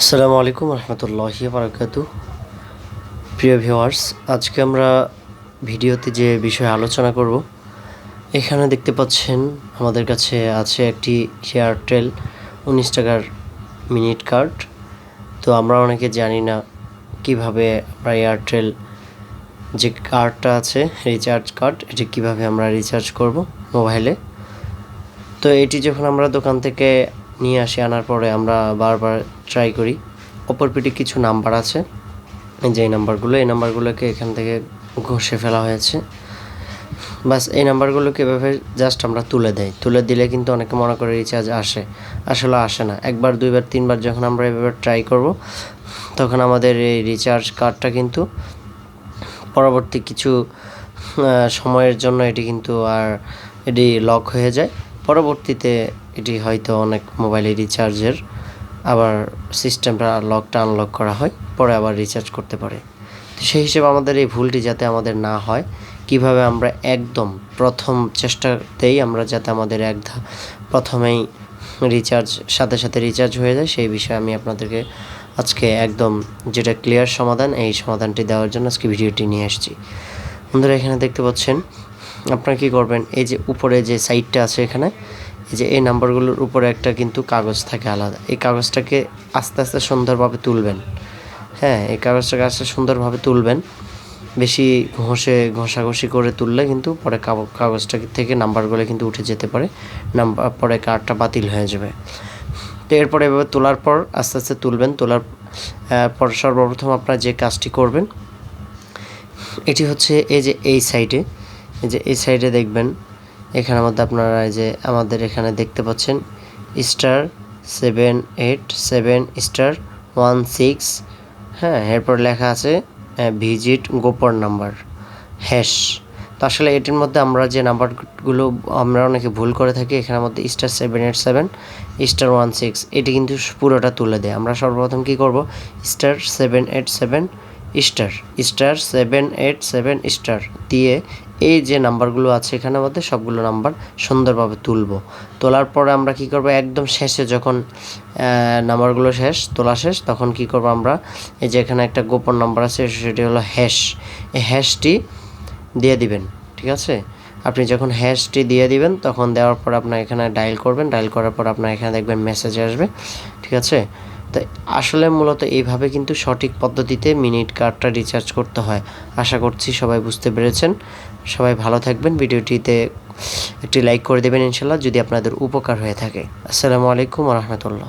আসসালামু আলাইকুম রহমতুল্লাহি বারাকাতু। প্রিয় ভিউয়ার্স, আজকে আমরা ভিডিওতে যে বিষয়ে আলোচনা করব, এখানে দেখতে পাচ্ছেন আমাদের কাছে আছে একটি এয়ারটেল উনিশ টাকার মিনিট কার্ড। তো আমরা অনেকে জানি না কীভাবে আমরা এয়ারটেল যে কার্ডটা আছে, রিচার্জ কার্ড, এটি কীভাবে আমরা রিচার্জ করব মোবাইলে। তো এটি যখন আমরা দোকান থেকে নিয়ে আসি, আনার পরে আমরা বারবার ট্রাই করি। অপর পিঠে কিছু নাম্বার আছে। যে নাম্বারগুলো এই নাম্বারগুলোকে এখান থেকে ঘষে ফেলা হয়েছে। বাস এই নাম্বারগুলোকে এভাবে জাস্ট আমরা তুলে দেই। তুলে দিলে কিন্তু অনেকে মনে করে রিচার্জ আসে। আসলে আসে না। একবার, দুইবার, তিনবার যখন আমরা এভাবে ট্রাই করব, তখন আমাদের এই রিচার্জ কার্ডটা কিন্তু পরবর্তী কিছু সময়ের জন্য এটি কিন্তু আর এটি লক হয়ে যায়। পরবর্তীতে এটি হয়তো অনেক মোবাইলে রিচার্জের আবার সিস্টেমটা লকটা আনলক করা হয়, পরে আবার রিচার্জ করতে পারে। তো সেই হিসেবে আমাদের এই ভুলটি যাতে আমাদের না হয়, কীভাবে আমরা একদম প্রথম চেষ্টাতেই আমরা যাতে আমাদের এক প্রথমেই রিচার্জ সাথে সাথে রিচার্জ হয়ে যায়, সেই বিষয়ে আমি আপনাদেরকে আজকে একদম যেটা ক্লিয়ার সমাধান, এই সমাধানটি দেওয়ার জন্য আজকে ভিডিওটি নিয়ে এসেছি বন্ধুরা, এখানে দেখতে পাচ্ছেন, আপনারা কী করবেন? এই যে উপরে যে সাইডটা আছে এখানে যে এই নাম্বারগুলোর উপরে একটা কিন্তু কাগজ থাকে আলাদা। এই কাগজটাকে আস্তে আস্তে সুন্দরভাবে তুলবেন। হ্যাঁ এই কাগজটাকে আস্তে সুন্দরভাবে তুলবেন। বেশি ঘষে, ঘষাঘষি করে তুললে কিন্তু পরে কাগ- কাগজটা থেকে নাম্বারগুলো কিন্তু উঠে যেতে পারে। নাম্বার পরে কার্ডটা বাতিল হয়ে যাবে। তো এরপরে এভাবে তোলার পর আস্তে আস্তে তুলবেন। তোলার পর সর্বপ্রথম আপনারা যে কাজটি করবেন, এটি হচ্ছে এই যে এই সাইডে, এই যে এই সাইডে দেখবেন এখানের মধ্যে আপনারা এই যে আমাদের এখানে দেখতে পাচ্ছেন star seven eight seven star one six হ্যাঁ এরপর লেখা আছে ভিজিট গোপন নাম্বার হ্যাশ তো আসলে এটির মধ্যে আমরা যে নাম্বারগুলো আমরা অনেকে ভুল করে থাকি, এখানের মধ্যে star seven eight seven star one six এটি কিন্তু পুরোটা তুলে দেয়। আমরা সর্বপ্রথম কী করব? Star seven eight seven star star seven eight seven star দিয়ে এই যে নাম্বারগুলো আছে এখানের মধ্যে সবগুলো নাম্বার সুন্দরভাবে তুলব। তোলার পরে আমরা কি করব? একদম শেষে যখন নাম্বারগুলো শেষ, তোলা শেষ, তখন কি করব আমরা? এই যে এখানে একটা গোপন নাম্বার আছে, সেটি হলো হ্যাশ। এই হ্যাশটি দিয়ে দিবেন, ঠিক আছে? আপনি যখন হ্যাশটি দিয়ে দিবেন, তখন দেওয়ার পর আপনার এখানে ডায়াল করবেন, ডায়াল করার পর আপনার এখানে দেখবেন মেসেজ আসবে, ঠিক আছে? তো আসলে মূলত এইভাবে কিন্তু সঠিক পদ্ধতিতে মিনিট কার্ডটা রিচার্জ করতে হয়। আশা করছি সবাই বুঝতে পেরেছেন। সবাই ভালো থাকবেন। ভিডিওটিতে একটি লাইক করে দেবেন ইনশাল্লাহ, যদি আপনাদের উপকার হয়ে থাকে। আসসালামু আলাইকুম রহমতুল্লাহ।